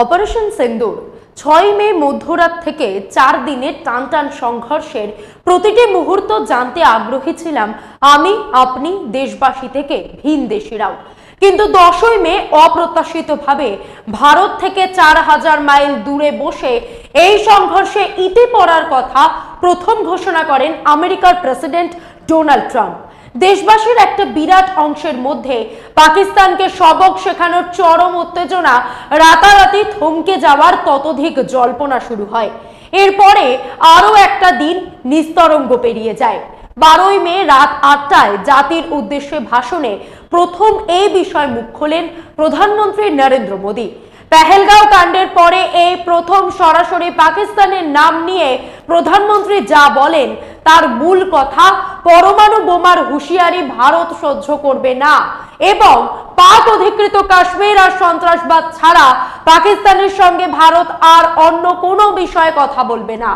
Operation সিন্দুর। ছয় মে মধ্যরাত থেকে চার দিনের টানটান সংঘর্ষের প্রতিটি মুহূর্ত জানতে আগ্রহী ছিলাম আমি, আপনি, দেশবাসী থেকে ভিন দেশিরাও। কিন্তু দশই মে অপ্রত্যাশিতভাবে ভারত থেকে চার হাজার মাইল দূরে বসে এই সংঘর্ষে ইতি পড়ার কথা প্রথম ঘোষণা করেন আমেরিকার প্রেসিডেন্ট ডোনাল্ড ট্রাম্প। দেশবাসীর একটা বিরাট অংশের মধ্যে পাকিস্তানকে সবক শেখানোর চরম উত্তেজনা, রাতারাতি থমকে যাওয়ার ততোধিক জল্পনা শুরু হয়। এরপরে আরও একটা দিন নিস্তরঙ্গ পেরিয়ে যায়। বারোই মে রাত আটটায় জাতির উদ্দেশ্যে ভাষণে প্রথম এই বিষয় মুখ খোলেন প্রধানমন্ত্রী নরেন্দ্র মোদী। পেহেলগাঁও কাণ্ডের পরে এই প্রথম সরাসরি পাকিস্তানের নাম নিয়ে প্রধানমন্ত্রী যা বলেন তার মূল কথা পরমাণু বোমার হুঁশিয়ারি ভারত সহ্য করবে না। এবং পাক অধিকৃত কাশ্মীর আর সন্ত্রাসবাদ ছাড়া পাকিস্তানের সঙ্গে ভারত আর অন্য কোনো বিষয়ে কথা বলবে না।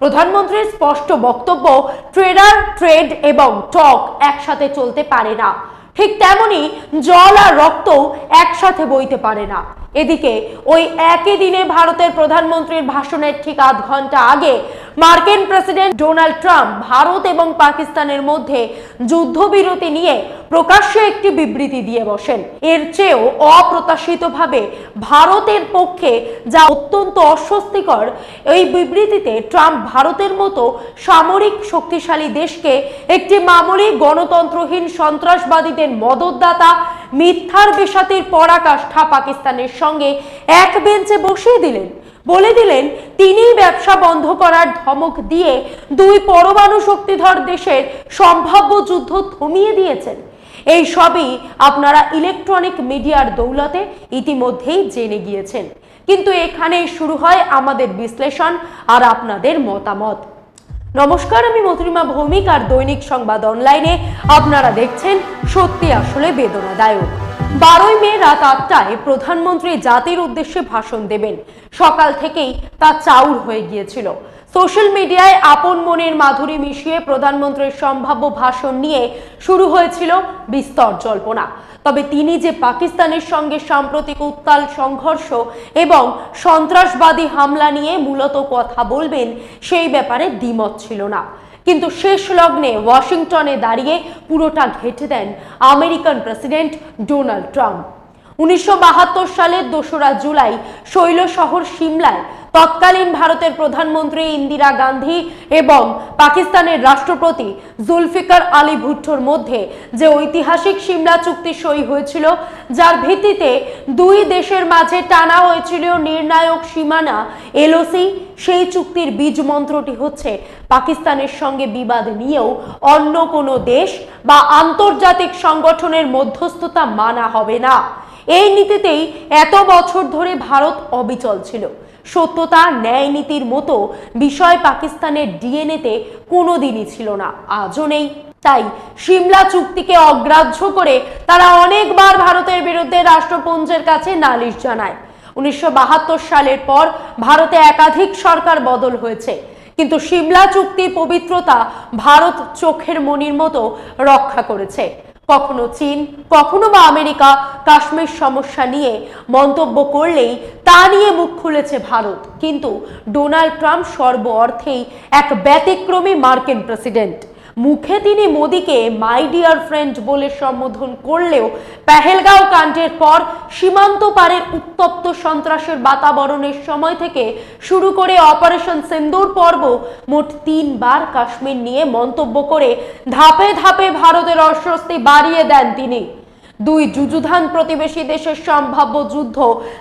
প্রধানমন্ত্রীর স্পষ্ট বক্তব্য, ট্রেডার, ট্রেড এবং টক একসাথে চলতে পারে না। ঠিক তেমনি জল আর রক্ত একসাথে বইতে পারে না। এদিকে ওই একই দিনে ভারতের প্রধানমন্ত্রীর ভাষণের ঠিক আধ ঘণ্টা আগে মার্কিন প্রেসিডেন্ট ডোনাল্ড ট্রাম্প ভারত এবং পাকিস্তানের মধ্যে যুদ্ধবিরতি নিয়ে প্রকাশ্যে একটি বিবৃতি দিয়ে বসেন। এর চেয়েও অপ্রত্যাশিতভাবে ভারতের পক্ষে যা অত্যন্ত অস্বস্তিকর, এই বিবৃতিতে ট্রাম্প ভারতের মতো সামরিক শক্তিশালী দেশকে একটি মামুলি গণতন্ত্রহীন সন্ত্রাসবাদীদের মদতদাতা, মিথ্যার বেসাতির পরাকাষ্ঠা পাকিস্তানের সঙ্গে এক বেঞ্চে বসিয়ে দিলেন। বলে দিলেন তিনি ব্যবসা বন্ধ করার ধমক দিয়ে দুই পরমাণু শক্তিধর দেশের সম্ভাব্য যুদ্ধ থমিয়ে দিয়েছেন। এই সবই আপনারা ইলেকট্রনিক মিডিয়ার দৌলতে ইতিমধ্যেই জেনে গিয়েছেন। কিন্তু এখানেই শুরু হয় আমাদের বিশ্লেষণ আর আপনাদের মতামত। নমস্কার, আমি মধুরিমা ভৌমিক আর দৈনিক সংবাদ অনলাইনে আপনারা দেখছেন সত্যি আসলে বেদনাদায়ক। বারোই মে রাত আটটায় প্রধানমন্ত্রী জাতির উদ্দেশ্যে ভাষণ দেবেন। সকাল থেকেই তা চাউর হয়ে গিয়েছিল। সোশ্যাল মিডিয়ায় আপন মনের মাধুরী মিশিয়ে প্রধানমন্ত্রীর সম্ভাব্য ভাষণ নিয়ে শুরু হয়েছিল বিস্তর জল্পনা। তবে তিনি যে পাকিস্তানের সঙ্গে সাম্প্রতিক উত্তাল সংঘর্ষ এবং সন্ত্রাসবাদী হামলা নিয়ে মূলত কথা বলবেন, সেই ব্যাপারে দ্বিমত ছিল না। কিন্তু শেষ লগ্নে ওয়াশিংটনে দাঁড়িয়ে পুরোটা ঘেঁটে দেন আমেরিকান প্রেসিডেন্ট ডোনাল্ড ট্রাম্প। উনিশশো বাহাত্তর সালের দোসরা জুলাই শৈল শহর সিমলায় তৎকালীন ভারতের প্রধানমন্ত্রী ইন্দিরা গান্ধী এবং পাকিস্তানের রাষ্ট্রপতি জুলফিকার আলী ভুট্টোর মধ্যে যে ঐতিহাসিক সিমলা চুক্তি সই হয়েছিল, যার ভিত্তিতে দুই দেশের মাঝে টানা হয়েছিল নির্ণায়ক সীমানা এলওসি, সেই চুক্তির বীজ মন্ত্রটি হচ্ছে পাকিস্তানের সঙ্গে বিবাদ নিয়েও অন্য কোনো দেশ বা আন্তর্জাতিক সংগঠনের মধ্যস্থতা মানা হবে না। এই নীতিতেই এত বছর ধরে ভারত অবিচল ছিল। সত্যতা ন্যায় নীতির মতো বিষয় পাকিস্তানের ডিএনএতে কোনোদিনই ছিল না, আজও নেই। তাই সিমলা চুক্তিকে অগ্রাহ্য করে তারা অনেকবার ভারতের বিরুদ্ধে রাষ্ট্রপুঞ্জের কাছে নালিশ জানায়। উনিশশো বাহাত্তর সালের পর ভারতে একাধিক সরকার বদল হয়েছে। কিন্তু সিমলা চুক্তির পবিত্রতা ভারত চোখের মনির মতো রক্ষা করেছে। কখনো চীন, কখনো বা আমেরিকা কাশ্মীর সমস্যা নিয়ে মন্তব্য করলেই তা নিয়ে মুখ খুলেছে ভারত। কিন্তু ডোনাল্ড ট্রাম্প সর্ব অর্থেই এক ব্যতিক্রমী মার্কিন প্রেসিডেন্ট। মুখে তিনি মোদীকে মাই ডিয়ার ফ্রেন্ড বলে সম্বোধন করলেও পেহেলগাঁও কাণ্ডের পর সীমান্ত পারের উত্তপ্ত সন্ত্রাসের বাতাবরণের সময় থেকে শুরু করে অপারেশন সেন্দুর পর্ব মোট তিনবার কাশ্মীর নিয়ে মন্তব্য করে ধাপে ধাপে ভারতের অস্বস্তি বাড়িয়ে দেন তিনি। দুই যুযুধান প্রতিবেশী দেশের সম্ভাব্য যুদ্ধ।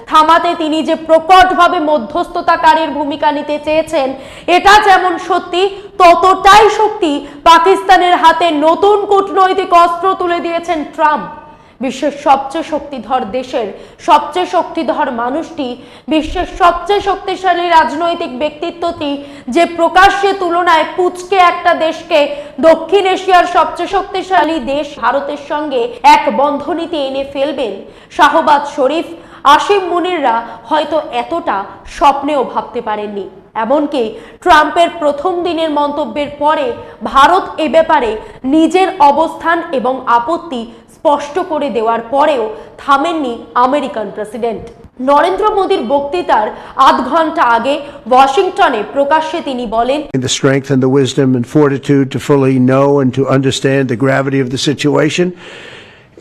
থামাতে তিনি যে প্রকটভাবে মধ্যস্থতাকারীর ভূমিকা নিতে চেয়েছেন, এটা যেমন সত্যি, ততটাই শক্তি পাকিস্তানের হাতে নতুন কূটনৈতিক অস্ত্র তুলে দিয়েছেন ট্রাম্প। বিশ্বের সবচেয়ে শক্তিধর দেশের সবচেয়ে শক্তিধর মানুষটি, বিশ্বের সবচেয়ে শক্তিশালী রাজনৈতিক ব্যক্তিত্বটি যে প্রকাশ্যে তুলনায় পুচকে একটা দেশকে দক্ষিণ এশিয়ার সবচেয়ে শক্তিশালী দেশ ভারতের সঙ্গে এক বন্ধনীতে এনে ফেলবেন শাহবাজ শরীফ আসিম মুনিররা হয়তো এতটা স্বপ্নেও ভাবতে পারেননি। এমনকি ট্রাম্পের প্রথম দিনের মন্তব্যের পরে ভারত এ ব্যাপারে নিজের অবস্থান এবং আপত্তি স্পষ্ট করে দেওয়ার পরেও থামেননি আমেরিকান প্রেসিডেন্ট নরেন্দ্র মোদীর বক্তৃতার আধ ঘন্টা আগে ওয়াশিংটনে প্রকাশ্যে তিনি বলেন the strength and the wisdom and fortitude to fully know and to understand the gravity of the situation.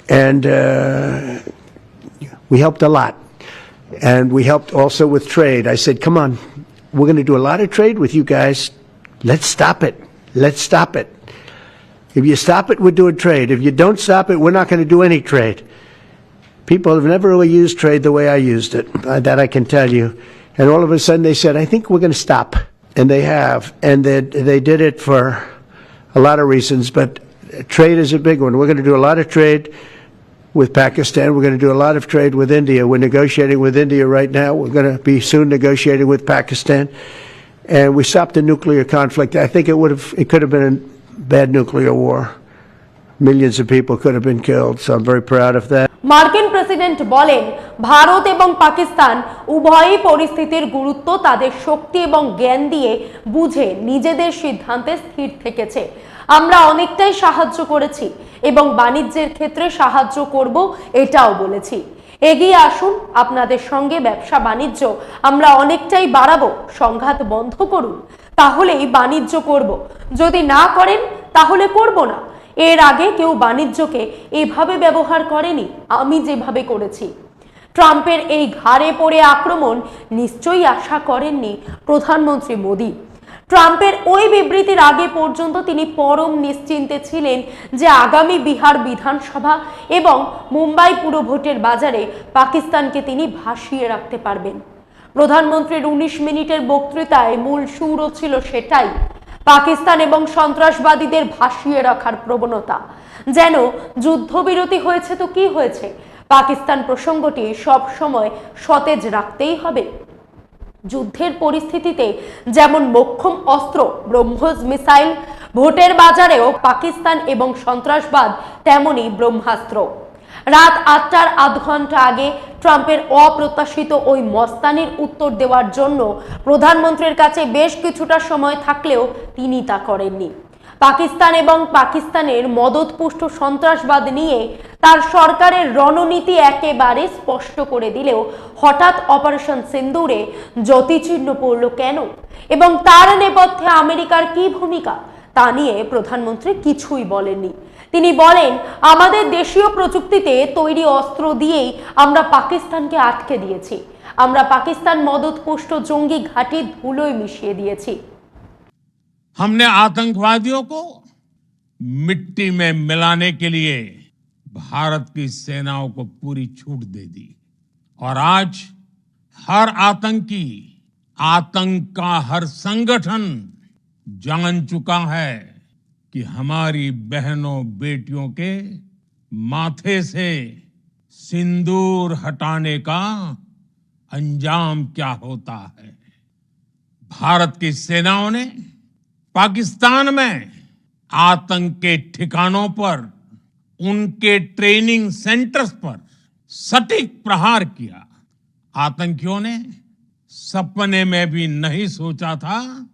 And uh, we helped a lot. And we helped also with trade. I said, come on, we're going to do a lot of trade with you guys. Let's stop it. Let's stop it. If you stop it, we're doing trade. If you don't stop it, we're not going to do any trade. People have never really used trade the way I used it. Uh, that I can tell you. And all of a sudden they said, I think we're going to stop. And they have. And they, they did it for a lot of reasons, but trade is a big one. We're going to do a lot of trade with Pakistan. We're going to do a lot of trade with India. We're negotiating with India right now. We're going to be soon negotiating with Pakistan. And we stopped the nuclear conflict. I think it would have, it could have been bad nuclear war. Millions of people could have been killed. So I'm very proud of that. মার্কিন president বলেন, ভারত এবং পাকিস্তান উভয়ই পরিস্থিতির গুরুত্ব তাদের শক্তি এবং জ্ঞান দিয়ে বুঝে নিজেদের সিদ্ধান্তে স্থির থেকেছে আমরা অনেকটাই সাহায্য করেছি এবং বাণিজ্যের ক্ষেত্রে সাহায্য করব এটাও বলেছি এগিয়ে আসুন, আপনাদের সঙ্গে ব্যবসা বাণিজ্য আমরা অনেকটাই বাড়াবো সংঘাত বন্ধ করুন তাহলেই বাণিজ্য করব। যদি না করেন, তাহলে করব না। এর আগে কেউ বাণিজ্যকে এভাবে ব্যবহার করেনি, আমি যেভাবে করেছি। ট্রাম্পের এই ঘাড়ে পড়ে আক্রমণ নিশ্চয়ই আশা করেননি প্রধানমন্ত্রী মোদী। ট্রাম্পের ওই বিবৃতির আগে পর্যন্ত তিনি পরম নিশ্চিন্তে ছিলেন যে আগামী বিহার বিধানসভা এবং মুম্বাই পুরভোটের বাজারে পাকিস্তানকে তিনি ভাসিয়ে রাখতে পারবেন। প্রধানমন্ত্রীর উনিশ মিনিটের বক্তৃতায় মূল সুরও ছিল সেটাই। পাকিস্তান এবং সন্ত্রাসবাদীদের ভাসিয়ে রাখার প্রবণতা। যেন যুদ্ধবিরতি হয়েছে তো কি হয়েছে? পাকিস্তান প্রসঙ্গটি সব সময় সতেজ রাখতেই হবে। যুদ্ধের পরিস্থিতিতে যেমন মোক্ষম অস্ত্র, ব্রহ্মোস মিসাইল, ভোটের বাজারেও পাকিস্তান এবং সন্ত্রাসবাদ তেমনই ব্রহ্মাস্ত্র। রাত আটটার আধ ঘণ্টা আগে ট্রাম্পের অপ্রত্যাশিত ওই মস্তানির উত্তর দেওয়ার জন্য প্রধানমন্ত্রীর কাছে বেশ কিছুটা সময় থাকলেও তিনি তা করেননি। পাকিস্তান এবং পাকিস্তানের মদতপুষ্ট সন্ত্রাসবাদ নিয়ে তার সরকারের রণনীতি একেবারে স্পষ্ট করে দিলেও হঠাৎ অপারেশন সিন্দুরে জ্যোতিচিহ্ন পড়ল কেন? এবং তার নেপথ্যে আমেরিকার কি ভূমিকা? তা নিয়ে প্রধানমন্ত্রী কিছুই বলেননি। তিনি বলেন আমাদের দেশীয় প্রযুক্তিতে তৈরি অস্ত্র দিয়েই আমরা পাকিস্তানকে আটকে দিয়েছি আমরা পাকিস্তান মদতপুষ্ট জঙ্গি ঘাঁটি ধুলোয় মিশিয়ে দিয়েছি हमने आतंकवादियों को मिट्टी में मिलाने के लिए भारत की सेनाओं को पूरी छूट दे दी और आज हर आतंकी आतंक का हर संगठन जान चुका है कि हमारी बहनों बेटियों के माथे से सिंदूर हटाने का अंजाम क्या होता है? भारत की सेनाओं ने पाकिस्तान में आतंक के ठिकानों पर, उनके ट्रेनिंग सेंटर्स पर सटीक प्रहार किया। आतंकियों ने सपने में भी नहीं सोचा था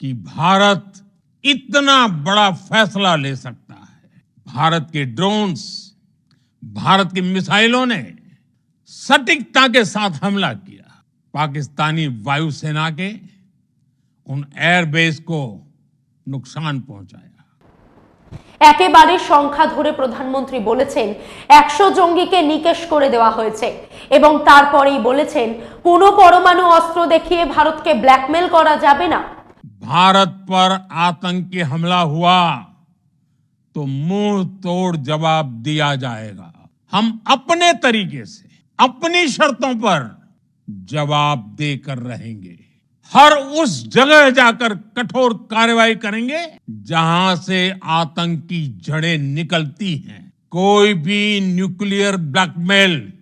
कि भारत इतना बड़ा फैसला ले सकता है भारत के ड्रोन्स भारत की मिसाइलों ने सटीकता के साथ हमला किया पाकिस्तानी वायुसेना के उन एयरबेस को नुकसान पहुंचाया একেবারে সংখ্যা ধরে প্রধানমন্ত্রী বলেছেন একশো জঙ্গিকে নিকেশ করে দেওয়া হয়েছে এবং তারপরেই বলেছেন কোনো পরমাণু অস্ত্র দেখিয়ে ভারতকে ব্ল্যাকমেল করা যাবে না भारत पर आतंकी हमला हुआ तो मुँह तोड़ जवाब दिया जाएगा। हम अपने तरीके से, अपनी शर्तों पर जवाब देकर रहेंगे। हर उस जगह जाकर कठोर कार्रवाई करेंगे, जहाँ से आतंक जड़ें निकलती हैं। कोई भी न्यूक्लियर ब्लैकमेल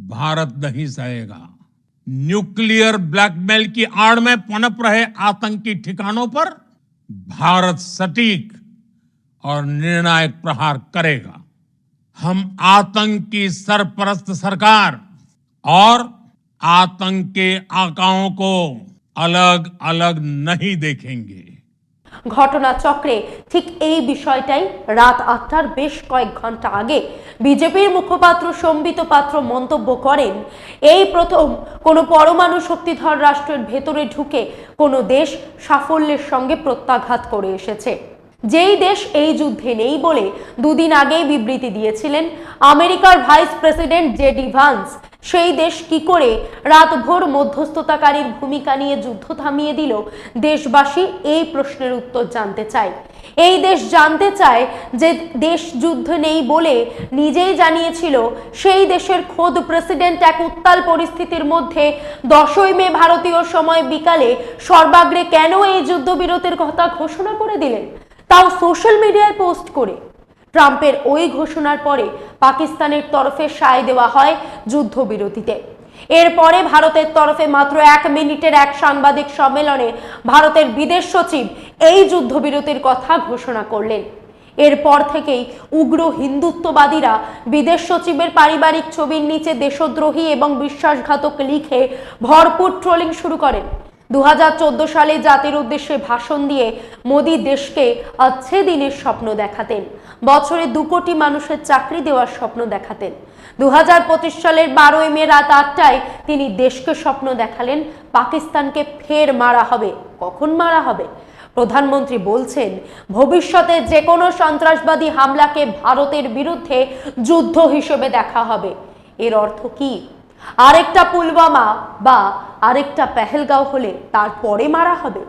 भारत नहीं सहेगा। न्यूक्लियर ब्लैकमेल की आड़ में पनप रहे आतंकी ठिकानों पर भारत सटीक और निर्णायक प्रहार करेगा। हम आतंक की सरपरस्त सरकार और आतंक के आकाओं को अलग अलग नहीं देखेंगे। ঘটনাচক্রে ঠিক এই বিষয়টাই রাত আটটার বেশ কয়েক ঘণ্টা আগে বিজেপির মুখপাত্র সম্বিত পাত্র মন্তব্য করেন, এই প্রথম কোনো পরমাণু শক্তিধর রাষ্ট্রের ভেতরে ঢুকে কোনো দেশ সাফল্যের সঙ্গে প্রত্যাঘাত করে এসেছে। যেই দেশ এই যুদ্ধে নেই বলে দুদিন আগেই বিবৃতি দিয়েছিলেন আমেরিকার ভাইস প্রেসিডেন্ট জেডি ভান্স। সেই দেশ কি করে রাতভর মধ্যস্থতাকারীর ভূমিকা নিয়ে যুদ্ধ থামিয়ে দিল? দেশবাসী এই প্রশ্নের উত্তর জানতে চায়। এই দেশ জানতে চায় যে দেশ যুদ্ধ নেই বলে নিজেই জানিয়েছিল সেই দেশের খোদ প্রেসিডেন্ট এক উত্তাল পরিস্থিতির মধ্যে দশই মে ভারতীয় সময় বিকালে সর্বাগ্রে কেন এই যুদ্ধবিরতির কথা ঘোষণা করে দিলেন? তাও সোশ্যাল মিডিয়ায় পোস্ট করে। ট্রাম্পের ওই ঘোষণার পরে পাকিস্তানের তরফে সায় দেওয়া হয় যুদ্ধবিরতিতে। এরপরে ভারতের তরফে মাত্র এক মিনিটের এক সাংবাদিক সম্মেলনে ভারতের বিদেশ সচিব এই যুদ্ধবিরতির কথা ঘোষণা করলেন। এরপর থেকেই উগ্র হিন্দুত্ববাদীরা বিদেশ সচিবের পারিবারিক ছবির নিচে দেশদ্রোহী এবং বিশ্বাসঘাতক লিখে ভরপুর ট্রোলিং শুরু করেন। দু হাজার চোদ্দ সালে জাতির উদ্দেশ্যে ভাষণ দিয়ে মোদী দেশকে আচ্ছে দিনের স্বপ্ন দেখাতেন, বছরে দু কোটি মানুষের চাকরি দেওয়ার স্বপ্ন দেখাতেন। দু সালের বারোই মে রাত আটটায় তিনি দেশকে স্বপ্ন দেখালেন, পাকিস্তানকে ফের মারা হবে। কখন মারা হবে? প্রধানমন্ত্রী বলছেন, ভবিষ্যতে যে কোনো সন্ত্রাসবাদী হামলাকে ভারতের বিরুদ্ধে যুদ্ধ হিসেবে দেখা হবে। এর অর্থ কি? আরেকটা পুলওয়ামা বা আরেকটা পেহেলগাঁও হলে তারপরে মারা হবে।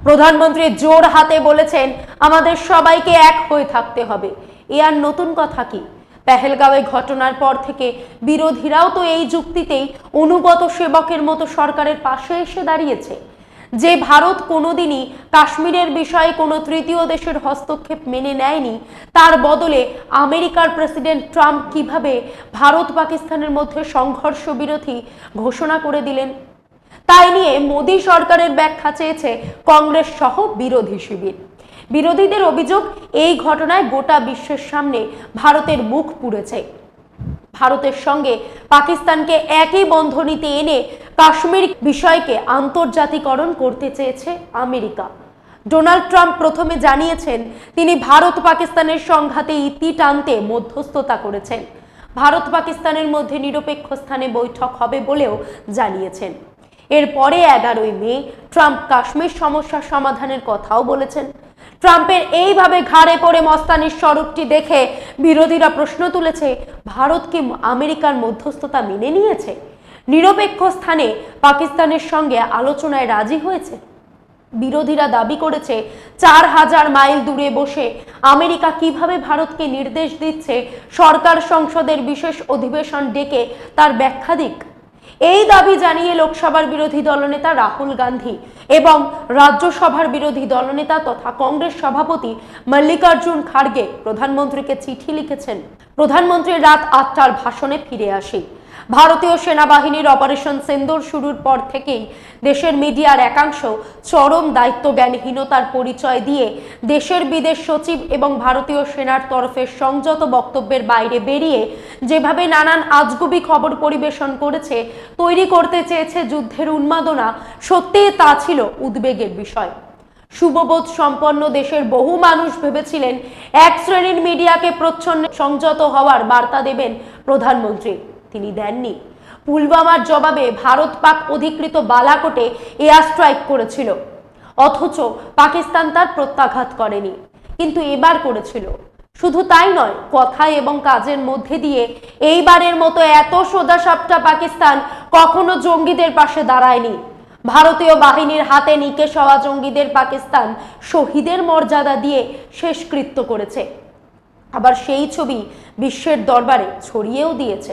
প্রধানমন্ত্রী জোর হাতে বলেছেন, আমাদের সবাইকে এক হয়ে থাকতে হবে। এ আর নতুন কথা কি? পেহেলগাঁওয়ে ঘটনার পর থেকে বিরোধীরাও তো এই যুক্তিতেই অনুগত সেবকের মতো সরকারের পাশে এসে দাঁড়িয়েছে। যে ভারত কোনোদিনই কাশ্মীরের বিষয়ে কোনো তৃতীয় দেশের হস্তক্ষেপ মেনে নেয়নি, তার বদলে আমেরিকার প্রেসিডেন্ট ট্রাম্প কীভাবে ভারত পাকিস্তানের মধ্যে সংঘর্ষ বিরোধী ঘোষণা করে দিলেন? তাই নিয়ে মোদী সরকারের ব্যাখ্যা চেয়েছে কংগ্রেস সহ বিরোধী শিবির। বিরোধীদের অভিযোগ, এই ঘটনায় গোটা বিশ্বের সামনে ভারতের মুখ পুড়েছে। ভারতের সঙ্গে পাকিস্তানকে একই বন্ধনীতে এনে কাশ্মীর বিষয়কে আন্তর্জাতিকরণ করতে চেয়েছে আমেরিকা। ডোনাল্ড ট্রাম্প প্রথমে জানিয়েছেন, তিনি ভারত পাকিস্তানের সংঘাতে ইতি টানতে মধ্যস্থতা করেছেন। ভারত পাকিস্তানের মধ্যে নিরপেক্ষ স্থানে বৈঠক হবে বলেও জানিয়েছেন। এরপরে এগারোই মে ট্রাম্প কাশ্মীর সমস্যার সমাধানের কথাও বলেছেন। ট্রাম্পের এইভাবে ঘাড়ে পড়ে মস্তানির স্বরূপটি দেখে বিরোধীরা প্রশ্ন তুলেছে, ভারত কি আমেরিকার মধ্যস্থতা মেনে নিয়েছে? নিরপেক্ষ স্থানে পাকিস্তানের সঙ্গে আলোচনায় রাজি হয়েছে। বিরোধীরা দাবি করেছে, চার হাজার মাইল দূরে বসে আমেরিকা কীভাবে ভারতকে নির্দেশ দিচ্ছে, সরকার সংসদের বিশেষ অধিবেশন ডেকে তার ব্যাখ্যা দিক। এই দাবি জানিয়ে লোকসভার বিরোধী দলনেতা রাহুল গান্ধী এবং রাজ্যসভার বিরোধী দলনেতা তথা কংগ্রেস সভাপতি মল্লিকার্জুন খাড়গে প্রধানমন্ত্রীকে চিঠি লিখেছেন। প্রধানমন্ত্রীর রাত আটটার ভাষণে ফিরে আসি ভারতীয় সেনাবাহিনীর অপারেশন সেন্দুর শুরুর পর থেকেই দেশের মিডিয়ার একাংশ চরম দায়িত্বজ্ঞানহীনতার পরিচয় দিয়ে দেশের বিদেশ সচিব এবং ভারতীয় সেনার তরফে সংযত বক্তব্যের বাইরে বেরিয়ে যেভাবে নানান আজগুবি খবর পরিবেশন করেছে, তৈরি করতে চেয়েছে যুদ্ধের উন্মাদনা, সত্যিই তা ছিল উদ্বেগের বিষয়। শুভবোধ সম্পন্ন দেশের বহু মানুষ ভেবেছিলেন, এক শ্রেণির মিডিয়াকে প্রচ্ছন্ন সংযত হওয়ার বার্তা দেবেন প্রধানমন্ত্রী। তিনি দেননি। পুলওয়ামার জবাবে ভারত পাক অধিকৃত বালাকোটে এয়ার স্ট্রাইক করেছিল। অথচ পাকিস্তান তার প্রত্যাঘাত করেনি, কিন্তু এবার করেছিল। শুধু তাই নয়, কথা এবং কাজের মধ্যে দিয়ে এইবারের মতো এত সোজাসাপটা পাকিস্তান কখনো জঙ্গিদের পাশে দাঁড়ায়নি। ভারতীয় বাহিনীর হাতে নিকেশ হওয়া জঙ্গিদের পাকিস্তান শহীদের মর্যাদা দিয়ে শেষকৃত্য করেছে। আবার সেই ছবি বিশ্বের দরবারে ছড়িয়েও দিয়েছে।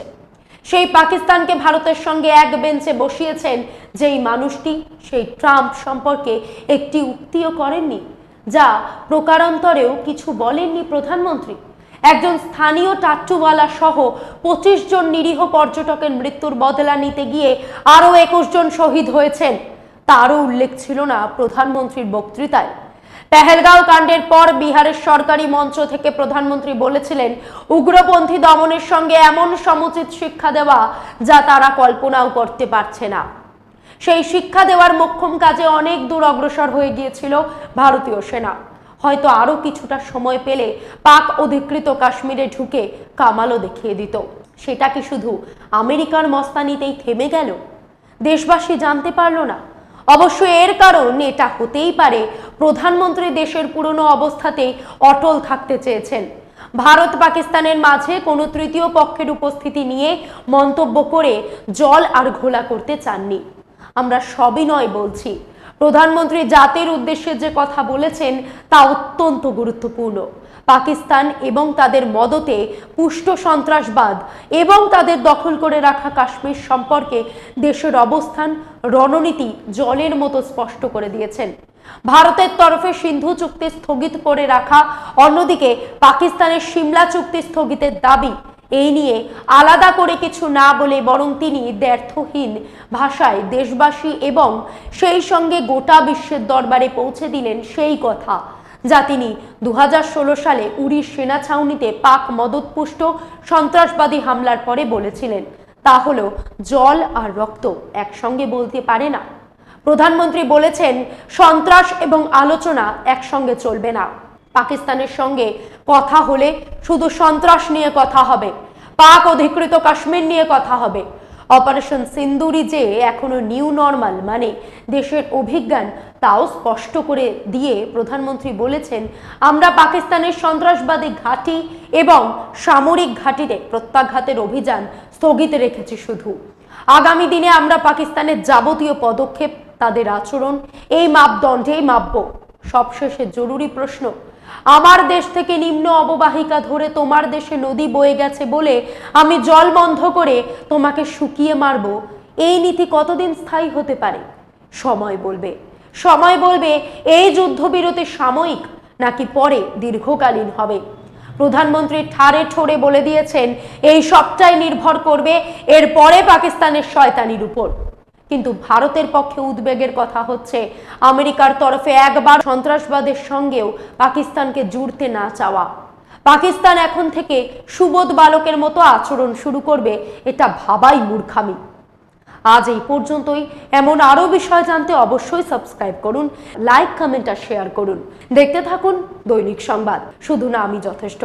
সেই পাকিস্তানকে ভারতের সঙ্গে এক বেঞ্চে বসিয়েছেন। যেই মানুষটি, সেই ট্রাম্প সম্পর্কে একটি উক্তিও করেননি, যা প্রকারান্তরেও কিছু বলেননি প্রধানমন্ত্রী। একজন স্থানীয় টাট্টুওয়ালা সহ পঁচিশ জন নিরীহ পর্যটকের মৃত্যুর বদলা নিতে গিয়ে আরও একুশ জন শহীদ হয়েছেন। তারও উল্লেখ ছিল না প্রধানমন্ত্রীর বক্তৃতায়। পেহেলগাঁও কাণ্ডের পর বিহারের সরকারি মঞ্চ থেকে প্রধানমন্ত্রী বলেছিলেন, উগ্রপন্থী দমনের সঙ্গে এমন সমুচিত শিক্ষা দেওয়া যা তারা কল্পনাও করতে পারছে না। সেই শিক্ষা দেওয়ার মোক্ষম কাজে অনেক দূর অগ্রসর হয়ে গিয়েছিল ভারতীয় সেনা। হয়তো আরও কিছুটা সময় পেলে পাক অধিকৃত কাশ্মীরে ঢুকে কামালও দেখিয়ে দিত। সেটা কি শুধু আমেরিকার মস্তানিতেই থেমে গেল? দেশবাসী জানতে পারল না। অবশ্য এর কারণ এটা হতেই পারে। প্রধানমন্ত্রী দেশের পুরনো অবস্থাতেই অটল থাকতে চেয়েছেন। ভারত পাকিস্তানের মাঝে কোনো তৃতীয় পক্ষের উপস্থিতি নিয়ে মন্তব্য করে জল আর ঘোলা করতে চাননি। আমরা সবই নয় বলছি, প্রধানমন্ত্রী জাতির উদ্দেশ্যে যে কথা বলেছেন তা অত্যন্ত গুরুত্বপূর্ণ। পাকিস্তান এবং তাদের মদতে পুষ্ট সন্ত্রাসবাদ এবং তাদের দখল করে রাখা কাশ্মীর সম্পর্কে দেশের অবস্থান, রণনীতি জলের মতো স্পষ্ট করে দিয়েছেন। ভারতের তরফে সিন্ধু চুক্তি স্থগিত করে রাখা, অন্যদিকে পাকিস্তানের সিমলা চুক্তি স্থগিতের দাবি, এই নিয়ে আলাদা করে কিছু না বলে বরং তিনি ব্যর্থহীন ভাষায় দেশবাসী এবং সেই সঙ্গে গোটা বিশ্বের দরবারে পৌঁছে দিলেন সেই কথা। যা তিনি দু হাজার ষোলো সালে উড়ির সেনা ছাউনিতে পাক মদতপুষ্ট সন্ত্রাসবাদী হামলার পরে বলেছিলেন। তা হলো, জল আর রক্ত একসঙ্গে বলতে পারে না। প্রধানমন্ত্রী বলেছেন, সন্ত্রাস এবং আলোচনা একসঙ্গে চলবে না। পাকিস্তানের সঙ্গে কথা হলে শুধু সন্ত্রাস নিয়ে কথা হবে, পাক অধিকৃত কাশ্মীর নিয়ে কথা হবে। অপারেশন সিন্দুরি যে এখনও নিউ নর্মাল মানে দেশের অভিজ্ঞান, তাও স্পষ্ট করে দিয়ে প্রধানমন্ত্রী বলেছেন, আমরা পাকিস্তানের সন্ত্রাসবাদী ঘাঁটি এবং সামরিক ঘাঁটিতে প্রত্যাঘাতের অভিযান স্থগিত রেখেছি শুধু। আগামী দিনে আমরা পাকিস্তানের যাবতীয় পদক্ষেপ, তাদের আচরণ, এই মাপদণ্ডেই মাপব। সবশেষে জরুরি প্রশ্ন আমার দেশ থেকে নিম্ন অববাহিকা ধরে তোমার দেশে নদী বয়ে গেছে বলে আমি জল বন্ধ করে তোমাকে শুকিয়ে মারব। এই নীতি কতদিন স্থায়ী হতে পারে? সময় বলবে। সময় বলবে, এই যুদ্ধবিরতি সাময়িক নাকি পরে দীর্ঘকালীন হবে? প্রধানমন্ত্রী ঠারে ঠোরে বলে দিয়েছেন, এই সবটাই নির্ভর করবে এরপরে পাকিস্তানের শয়তানির উপর। কিন্তু ভারতের পক্ষে উদ্বেগের কথা হচ্ছে, আমেরিকার তরফে একবার সন্ত্রাসবাদের সঙ্গেও পাকিস্তানকে জুড়তে না চাওয়া। পাকিস্তান এখন থেকে সুবোধ বালকের মতো আচরণ শুরু করবে, এটা ভাবাই মূর্খামি। আজ এই পর্যন্তই। এমন আরও বিষয় জানতে অবশ্যই সাবস্ক্রাইব করুন, লাইক, কমেন্ট আর শেয়ার করুন। দেখতে থাকুন দৈনিক সংবাদ। শুধু না, আমি যথেষ্ট।